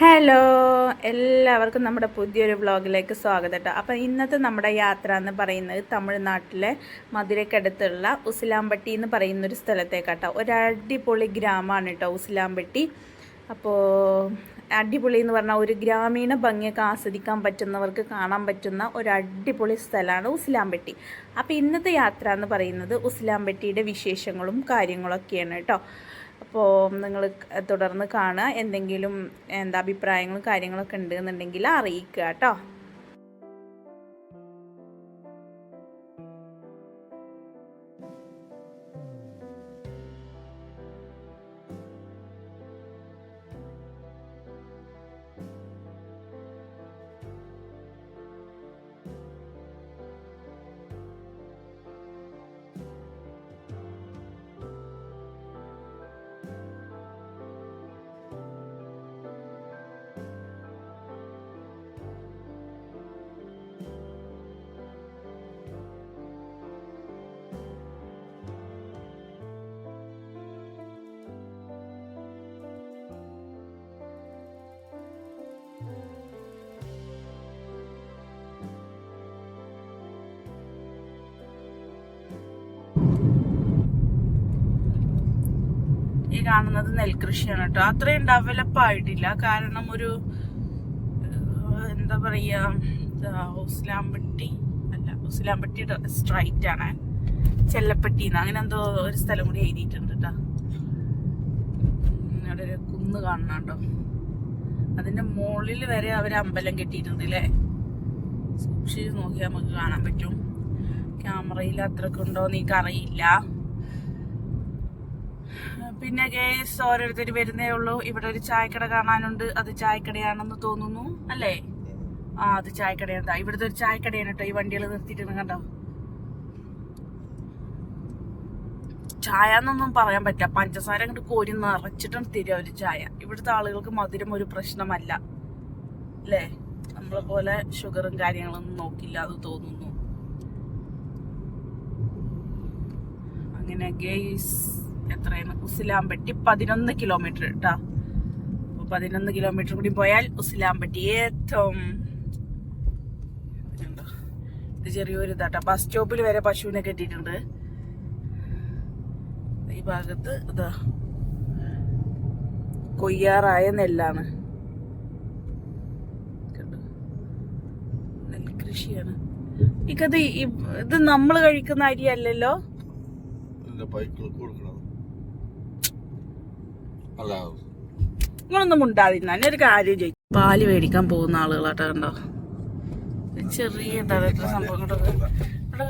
Hello എല്ലാവർക്കും നമ്മുടെ പുതിയൊരു വ്ളോഗിലേക്ക് സ്വാഗതം കേട്ടോ. അപ്പോൾ ഇന്നത്തെ നമ്മുടെ യാത്ര എന്ന് പറയുന്നത് തമിഴ്നാട്ടിലെ മധുരക്കടുത്തുള്ള ഉസിലാമ്പട്ടി എന്ന് പറയുന്നൊരു സ്ഥലത്തേക്കാട്ടോ ഒരു അടിപൊളി ഗ്രാമമാണ് കേട്ടോ ഉസിലാമ്പട്ടി. അപ്പോൾ അടിപൊളി എന്ന് പറഞ്ഞാൽ ഒരു ഗ്രാമീണ ഭംഗിയൊക്കെ ആസ്വദിക്കാൻ പറ്റുന്നവർക്ക് കാണാൻ പറ്റുന്ന ഒരു അടിപൊളി സ്ഥലമാണ് ഉസിലാമ്പട്ടി. അപ്പോൾ ഇന്നത്തെ യാത്ര എന്ന് പറയുന്നത് ഉസിലാമ്പട്ടിയുടെ വിശേഷങ്ങളും കാര്യങ്ങളൊക്കെയാണ് കേട്ടോ. അപ്പോൾ നിങ്ങൾ തുടർന്ന് കാണുക. എന്തെങ്കിലും എന്താ അഭിപ്രായങ്ങളും കാര്യങ്ങളൊക്കെ ഉണ്ടെന്നുണ്ടെങ്കിൽ അറിയിക്കുക കേട്ടോ. കാണുന്നത് നെൽകൃഷിയാണ് കേട്ടോ. അത്രയും ഡെവലപ്പ് ആയിട്ടില്ല. കാരണം ഒരു എന്താ പറയാ ഉസ്ലാംപെട്ടി അല്ല ഉസ്ലാംപെട്ടി സ്ട്രൈറ്റ് ആണ്. ചെല്ലപ്പട്ടി അങ്ങനെ എന്തോ ഒരു സ്ഥലം കൂടി എഴുതിയിട്ടുണ്ട് കേട്ടോ. അവിടെ ഒരു കുന്ന് കാണണുണ്ടോ അതിന്റെ മുകളിൽ വരെ അവർ അമ്പലം കെട്ടിയിട്ടുണ്ട് അല്ലേ? സൂക്ഷിച്ച് നോക്കിയാൽ നമുക്ക് കാണാൻ പറ്റും. ക്യാമറയിൽ അത്രക്കുണ്ടോ എന്ന് എനിക്കറിയില്ല. പിന്നെ ഗേസ് ഓരോരുത്തർ വരുന്നേ ഉള്ളൂ. ഇവിടെ ഒരു ചായക്കട കാണാനുണ്ട്. അത് ചായക്കടയാണെന്ന് തോന്നുന്നു. അല്ലേ? ആ അത് ചായക്കടയാണ്. ഇവിടുത്തെ ഒരു ചായക്കടയാണ് കേട്ടോ ഈ വണ്ടികൾ നിർത്തിയിട്ട് കണ്ടോ? ചായ എന്നൊന്നും പറയാൻ പറ്റില്ല. പഞ്ചസാര അങ്ങോട്ട് കോരി നിറച്ചിട്ടാണ് തരിക ഒരു ചായ. ഇവിടുത്തെ ആളുകൾക്ക് മധുരം ഒരു പ്രശ്നമല്ല. അല്ലേ? നമ്മളെ പോലെ ഷുഗറും കാര്യങ്ങളൊന്നും നോക്കില്ല അത് തോന്നുന്നു. അങ്ങനെ ഗെയ്സ് എത്രയാണ് ഉസിലാമ്പട്ടി പതിനൊന്ന് കിലോമീറ്റർ കേട്ടാ പതിനൊന്ന് കിലോമീറ്റർ കൂടി പോയാൽ ഉസിലാമ്പട്ടി ഏറ്റവും? ഇത് ചെറിയൊരു ഇതാട്ടാ. ബസ് സ്റ്റോപ്പിൽ വരെ പശുവിനെ കെട്ടിയിട്ടുണ്ട്. ഈ ഭാഗത്ത് ഇതാ. കൊയ്യാറായ നെല്ലാണ്? നെൽകൃഷിയാണ്. ഇക്കത് ഇത് നമ്മൾ കഴിക്കുന്ന അരി അല്ലല്ലോ? നിങ്ങളൊന്നും ഉണ്ടാതിരുന്ന ഞാൻ ഒരു കാര്യം ചെയ്യും പാൽ മേടിക്കാൻ പോകുന്ന ആളുകളാട്ടോ കണ്ടോ? ചെറിയ എന്താ സംഭവം കണ്ടോ ഇവിടെ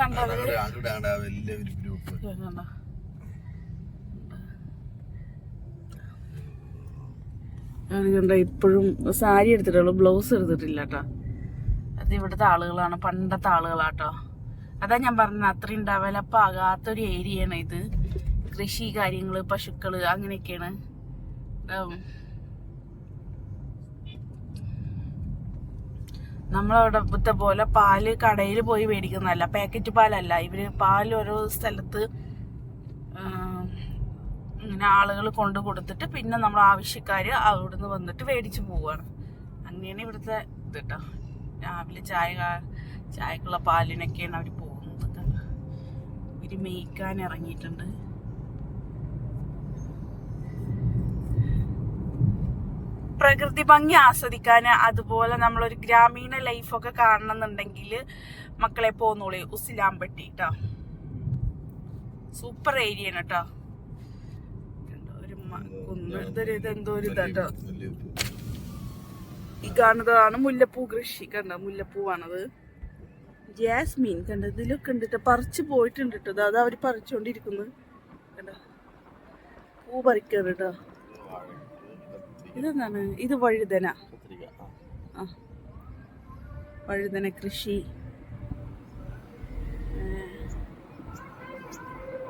കണ്ടോ ഇപ്പോഴും സാരി എടുത്തിട്ടുള്ളൂ ബ്ലൗസ് എടുത്തിട്ടില്ല കേട്ടോ അത് ഇവിടുത്തെ ആളുകളാണ് പണ്ടത്തെ ആളുകളാട്ടോ. അതാ ഞാൻ പറഞ്ഞ അത്രയും ഡെവലപ്പ് ആകാത്തൊരു ഏരിയയാണ് ഇത്. കൃഷി കാര്യങ്ങൾ പശുക്കൾ അങ്ങനെയൊക്കെയാണ്. നമ്മളവിടത്തെ പോലെ പാൽ കടയിൽ പോയി മേടിക്കുന്നതല്ല പാക്കറ്റ് പാലല്ല. ഇവർ പാൽ ഓരോ സ്ഥലത്ത് ഇങ്ങനെ ആളുകൾ കൊണ്ടു കൊടുത്തിട്ട് പിന്നെ നമ്മൾ ആവശ്യക്കാര് അവിടുന്ന് വന്നിട്ട് മേടിച്ചു പോവാണ്. അങ്ങനെയാണ് ഇവിടുത്തെ ഇത് കേട്ടോ രാവിലെ ചായ ചായക്കുള്ള പാലിനൊക്കെയാണ് അവർ പോകുന്നത്. ഇവർ മേയ്ക്കാൻ ഇറങ്ങിയിട്ടുണ്ട്. പ്രകൃതി ഭംഗി ആസ്വദിക്കാൻ അതുപോലെ നമ്മളൊരു ഗ്രാമീണ ലൈഫൊക്കെ കാണണമെന്നുണ്ടെങ്കിൽ മക്കളെ പോന്നോളി. ഉസിലാമ്പട്ടി കേട്ടോ സൂപ്പർ ഏരിയ ആണ് കേട്ടോ ഒരു മ- കുന്ന് ഇതൊരു ഇതെന്തോ ഒരു ഇതാട്ടോ ഈ കാണുന്നതാണ് മുല്ലപ്പൂ കൃഷി. കണ്ട? മുല്ലപ്പൂവാണത്. ജാസ്മീൻ കണ്ട? ഇതിലൊക്കെ ഉണ്ട്. പറിച്ച് പോയിട്ടുണ്ട് കേട്ടോ അതാ അവർ പറിച്ചോണ്ടിരിക്കുന്നത് കണ്ടോ? പൂ പറിക്കാറ് കേട്ടോ ഇതെന്താണ്? ഇത് വഴുതന. ആ. വഴുതന കൃഷി.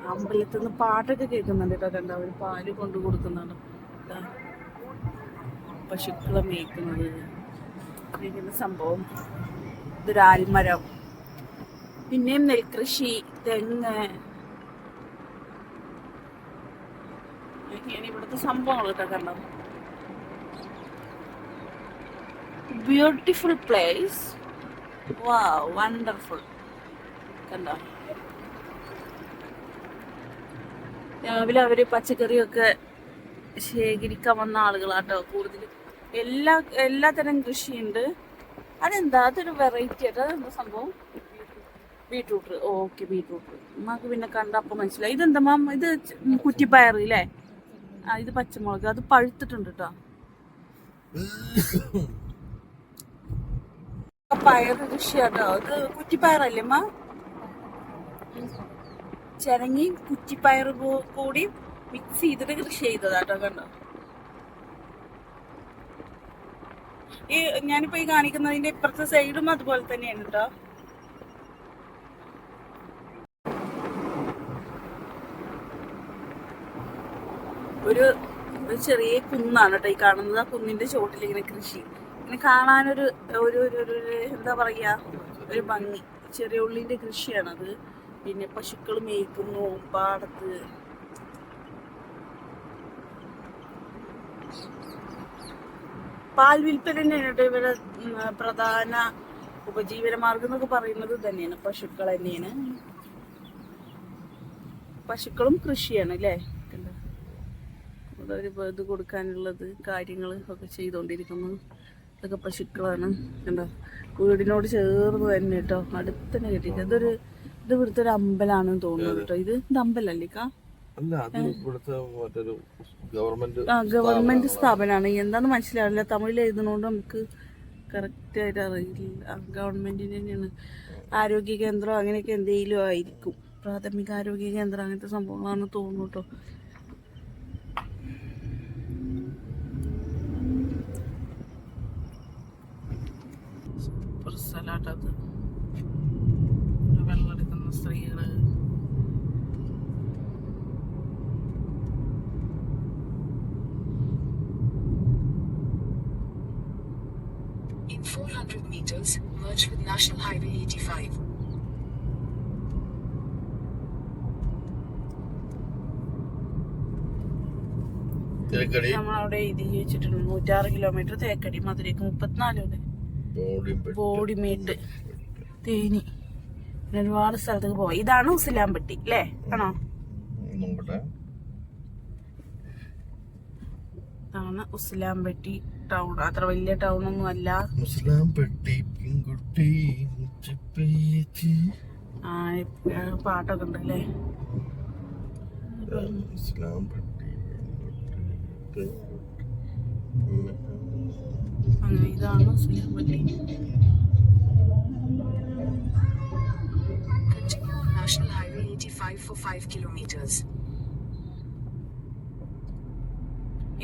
അമ്പലത്തിൽ നിന്ന് പാട്ടൊക്കെ കേൾക്കുന്നുണ്ട് കേട്ടോ കണ്ട? അവർ പാൽ കൊണ്ടു കൊടുക്കുന്നുണ്ട് പശുക്കളെ മേയ്ക്കുന്നത്. മേയ്ക്കുന്ന സംഭവം. ഇതൊരു ആൽമരം. പിന്നെയും നെൽകൃഷി തെങ്ങ്. ഇവിടുത്തെ സംഭവങ്ങൾ കേട്ടോ കണ്ടോ ബ്യൂട്ടിഫുൾ പ്ലേസ് വാ വണ്ടർഫുൾ കണ്ടോ? രാവിലെ അവർ പച്ചക്കറിയൊക്കെ ശേഖരിക്കാൻ വന്ന ആളുകളാട്ടോ കൂടുതൽ എല്ലാ എല്ലാത്തരം കൃഷിയുണ്ട്. അതെന്താ? അതൊരു വെറൈറ്റി ആയിട്ട്. അതെന്താ സംഭവം? ബീട്രൂട്ട്. Okay beetroot. നമുക്ക് പിന്നെ കണ്ടപ്പോൾ മനസ്സിലായി. ഇതെന്താ മാം? ഇത് കുറ്റിപ്പയർ അല്ലേ ആ ഇത് പച്ചമുളക്. അത് പഴുത്തിട്ടുണ്ട് കേട്ടോ പയർ കൃഷിയാട്ടോ. ഇത് കുറ്റിപ്പയറല്ലേ മാ ചിരങ്ങി കുറ്റിപ്പയർ കൂടി മിക്സ് ചെയ്തിട്ട് കൃഷി ചെയ്തതാട്ടോ കണ്ടോ? ഈ ഞാനിപ്പോ ഈ കാണിക്കുന്നതിന്റെ ഇപ്പുറത്തെ സൈഡും അതുപോലെ തന്നെയാണ് കേട്ടോ ഒരു ഒരു ചെറിയ കുന്നാണ് കേട്ടോ ഈ കാണുന്നത്. ആ കുന്നിന്റെ ചോട്ടിൽ ഇങ്ങനെ കൃഷി. ഇങ്ങനെ കാണാനൊരു ഒരു ഒരു ഒരു ഒരു എന്താ പറയുക ഒരു ഭംഗി. ചെറിയ ഉള്ളിന്റെ കൃഷിയാണത്. പിന്നെ പശുക്കൾ മേയ്ക്കുന്നു പാടത്ത്. പാൽ വിൽപ്പന തന്നെയാണ് ഇവരെ പ്രധാന ഉപജീവന മാർഗം എന്നൊക്കെ പറയുന്നത് തന്നെയാണ്. പശുക്കൾ തന്നെയാണ്. പശുക്കളും കൃഷിയാണ് അല്ലേ? അതൊരു ഇത് കൊടുക്കാനുള്ളത് കാര്യങ്ങൾ ഒക്കെ ചെയ്തുകൊണ്ടിരിക്കുന്നു ഇതൊക്കെ പശുക്കളാണ് കണ്ടോ? വീടിനോട് ചേർന്ന് തന്നെ കേട്ടോ. അടുത്ത് തന്നെ കെട്ടിയിട്ട് ഇതൊരു ഇത് ഇവിടുത്തെ ഒരു അമ്പലാണെന്ന് തോന്നുന്നു കേട്ടോ. ഇത് ഇത് അമ്പലല്ലേ കാ ഗവൺമെന്റ് ആ ഗവൺമെന്റ് സ്ഥാപനമാണ്. എന്താന്ന് മനസ്സിലാവില്ല. തമിഴിൽ എഴുതുന്നോണ്ട് നമുക്ക് കറക്റ്റ് ആയിട്ട് അറിയില്ല. ഗവൺമെന്റിന് തന്നെയാണ്. ആരോഗ്യ കേന്ദ്രം അങ്ങനെയൊക്കെ എന്തെങ്കിലും ആയിരിക്കും. പ്രാഥമിക ആരോഗ്യ കേന്ദ്രം അങ്ങനത്തെ സംഭവങ്ങളാണ് തോന്നുന്നു കേട്ടോ സൂപ്പർ സ്ഥലമാട്ടത് വെള്ളമെടുക്കുന്ന സ്ത്രീകൾ. In 400 meters, merge with National Highway 85. Thekkady. നമ്മളവിടെ ഇത് ചോദിച്ചിട്ടുണ്ട് നൂറ്റാറ് കിലോമീറ്റർ തേക്കടി. മധുരയ്ക്ക് മുപ്പത്തിനാല് അല്ലേ ബോഡിമേട്ട് തേനി. പിന്നെ ഒരുപാട് സ്ഥലത്തേക്ക് പോവാം. ഇതാണ് ഉസിലാമ്പട്ടി അല്ലേ ആണോ? ഇതാണ് ഉസിലാമ്പട്ടി ടൗൺ. അത്ര വലിയ ടൗൺ ഒന്നും അല്ല ഉസിലാമ്പട്ടി. ആ, പാട്ടൊക്കെ ഉണ്ട് അല്ലേ മുസ്ലാം പെൺകുട്ടി, ഇതാണ് on National Highway 85 for 5 kilometers.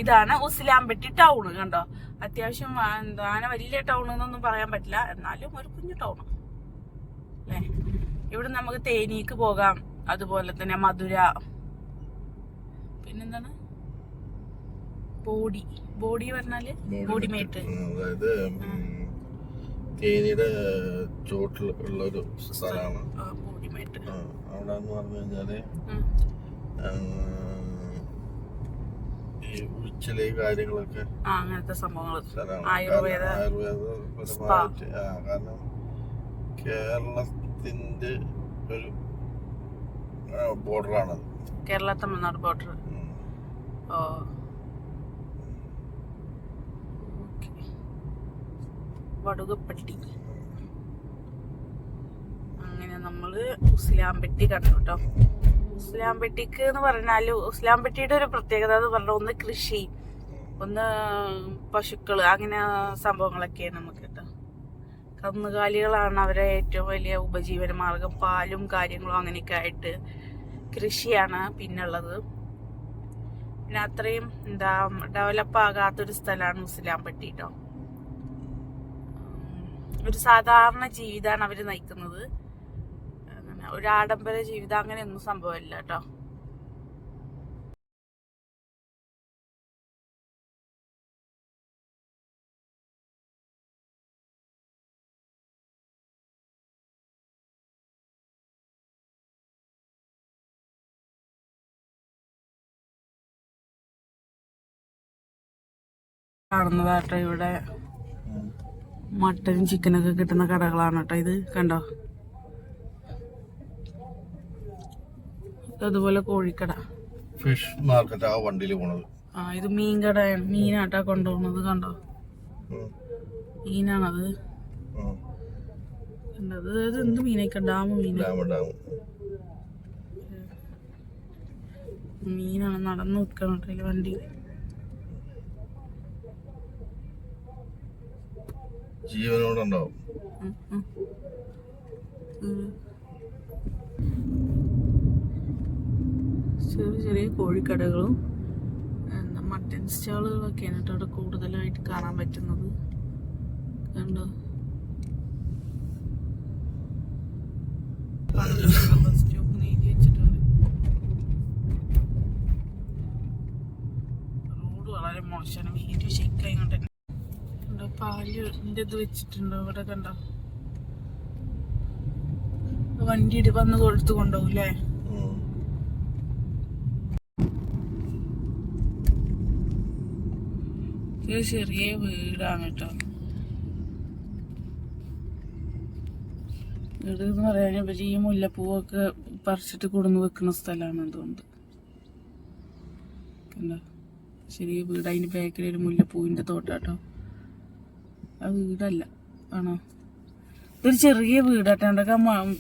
ഇതാണ് ഉസിലാമ്പട്ടി ടൗൺ കണ്ടോ? അത്യാവശ്യം എന്താ വലിയ ടൗൺ എന്നൊന്നും പറയാൻ പറ്റില്ല. എന്നാലും ഒരു കുഞ്ഞു ടൗൺ അല്ലേ? ഇവിടെ നമുക്ക് തേനീക്ക് പോകാം. അതുപോലെ തന്നെ മധുര. പിന്നെന്താണ്? ബോഡി. ബോഡി പറഞ്ഞാൽ ബോഡി മേറ്റ് അതായത് തേനിയുടെ ചോട്ടിൽ ഉള്ള ഒരു സ്ഥലമാണ് അവിടെ എന്ന് പറഞ്ഞു കഴിഞ്ഞാൽ ഈ ഉച്ചിലെ കാര്യങ്ങളൊക്കെ അങ്ങനത്തെ സംഭവങ്ങൾ ആയുർവേദ ആയുർവേദപരമായിട്ട് കാരണം കേരളത്തിന്റെ ഒരു ബോർഡറാണ് കേരള തമിഴ്നാട് ബോർഡർ ഓ ഓക്കേ. വടുകപ്പട്ടി. അങ്ങനെ നമ്മൾ ഉസ്ലാംപെട്ടി കണ്ടു കേട്ടോ ഉസ്ലാംപെട്ടിക്ക് എന്ന് പറഞ്ഞാൽ ഉസ്ലാംപെട്ടിയുടെ ഒരു പ്രത്യേകത എന്ന് പറഞ്ഞാൽ ഒന്ന് കൃഷി ഒന്ന് പശുക്കൾ അങ്ങനെ സംഭവങ്ങളൊക്കെയാണ് നമുക്ക് കേട്ടോ കന്നുകാലികളാണ് അവരെ ഏറ്റവും വലിയ ഉപജീവന മാർഗം. പാലും കാര്യങ്ങളും അങ്ങനെയൊക്കെ ആയിട്ട് കൃഷിയാണ് പിന്നുള്ളത് പിന്നെ അത്രയും എന്താ ഡെവലപ്പ് ആകാത്തൊരു സ്ഥലമാണ് ഉസിലാമ്പട്ടി കേട്ടോ ഒരു സാധാരണ ജീവിതമാണ് അവർ നയിക്കുന്നത്. ഒരു ആഡംബര ജീവിതം അങ്ങനെയൊന്നും സംഭവമില്ല കേട്ടോ. കാണുന്നതാട്ടോ ഇവിടെ. മട്ടനും ചിക്കനൊക്കെ കിട്ടുന്ന കടകളാണ് കേട്ടോ ഇത്. കണ്ടോ? അതുപോലെ കോഴിക്കട. ഫിഷ് മാർക്കറ്റ് ആ വണ്ടിയിൽ പോണത്. ആ ഇത് മീൻ കടയാണ് മീനാട്ടാ കൊണ്ടുപോകുന്നത് കണ്ടോ. മീനാണത്. കണ്ടത് ഇത് എന്ത് മീനൊക്കെ? മീൻ. Dam dam. മീനാണ് നടന്നു നിൽക്കണം കേട്ടോ ഈ വണ്ടി ജീവനോടുണ്ടാവും ഉം, ഉം. ഉം. ചെറിയ ചെറിയ കോഴിക്കടകളും മട്ടൻ സ്റ്റാളുകളൊക്കെയാണ് കേട്ടോ അവിടെ കൂടുതലായിട്ട് കാണാൻ പറ്റുന്നത് കണ്ടോ ബസ് സ്റ്റോപ്പ് നീട്ടി വെച്ചിട്ടുണ്ട് റോഡ് വളരെ മോശമാണ് വീഡിയോ ഷെക്കായി കൊണ്ട് കണ്ടോ പാൽ ഇത് വെച്ചിട്ടുണ്ടോ. ഇവിടെ കണ്ടോ? വണ്ടി ഇടി വന്ന് കൊടുത്തു കൊണ്ടുപോകും അല്ലേ. ഇത് ചെറിയ വീടാണ് കേട്ടോ. വീട് എന്ന് പറയാൻ ഈ മുല്ലപ്പൂവൊക്കെ പറിച്ചിട്ട് കൊടുന്ന് വെക്കുന്ന സ്ഥലമാണ് അതുകൊണ്ട്. കണ്ടോ? ചെറിയ വീട്. അതിന്റെ ബാക്കിൽ ഒരു മുല്ലപ്പൂവിന്റെ തോട്ടാട്ടോ. ആ വീടല്ല. ആണോ? ഇതൊരു ചെറിയ വീടാട്ടോ. കണ്ടൊക്കെ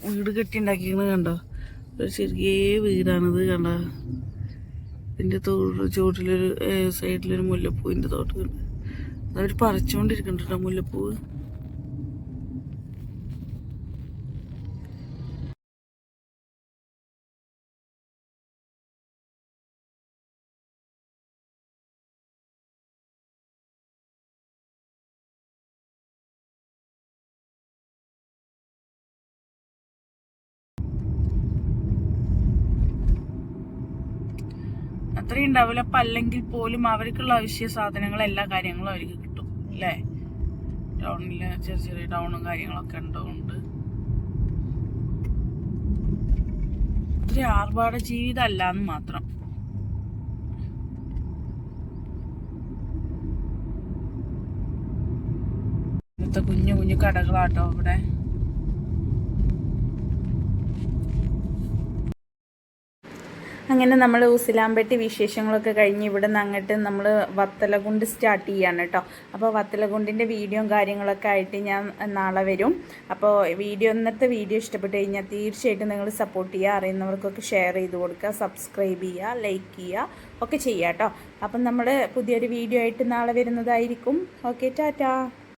വീട് കെട്ടി ഉണ്ടാക്കിയത് കണ്ടോ? ഒരു ചെറിയ വീടാണിത് കണ്ടോ? ഇതിന്റെ തോട് ചുവട്ടിലൊരു സൈഡിലൊരു മുല്ലപ്പൂവിന്റെ തോട്ടമുണ്ട് അവർ പറിച്ചുകൊണ്ടിരിക്കുന്നുണ്ട് മുല്ലപ്പൂവ്. അത്രയും ഡെവലപ്പ് അല്ലെങ്കിൽ പോലും അവർക്കുള്ള അവശ്യ സാധനങ്ങൾ എല്ലാ കാര്യങ്ങളും അവർക്ക് കിട്ടും. അല്ലേ? ടൗണിൽ ചെറിയ ചെറിയ ടൗണും കാര്യങ്ങളൊക്കെ ഉണ്ടോണ്ട്. ഇത്തിരി ആർഭാട ജീവിതമല്ല എന്ന് മാത്രം. ഇന്നത്തെ കുഞ്ഞു കുഞ്ഞു കടകളാട്ടോ ഇവിടെ അങ്ങനെ നമ്മൾ ഉസിലാമ്പെട്ടി വിശേഷങ്ങളൊക്കെ കഴിഞ്ഞ് ഇവിടെ നിന്ന് അങ്ങോട്ട് നമ്മൾ വത്തലകുണ്ട് സ്റ്റാർട്ട് ചെയ്യാണ് കേട്ടോ അപ്പോൾ വത്തലകുണ്ടിന്റെ വീഡിയോയും കാര്യങ്ങളൊക്കെ ആയിട്ട് ഞാൻ നാളെ വരും. അപ്പോൾ വീഡിയോ ഇന്നത്തെ വീഡിയോ ഇഷ്ടപ്പെട്ട് കഴിഞ്ഞാൽ തീർച്ചയായിട്ടും നിങ്ങൾ സപ്പോർട്ട് ചെയ്യുക അറിയുന്നവർക്കൊക്കെ ഷെയർ ചെയ്ത് കൊടുക്കുക സബ്സ്ക്രൈബ് ചെയ്യുക ലൈക്ക് ചെയ്യുക ഒക്കെ ചെയ്യുക കേട്ടോ അപ്പം നമ്മൾ പുതിയൊരു വീഡിയോ ആയിട്ട് നാളെ വരുന്നതായിരിക്കും. Okay tata.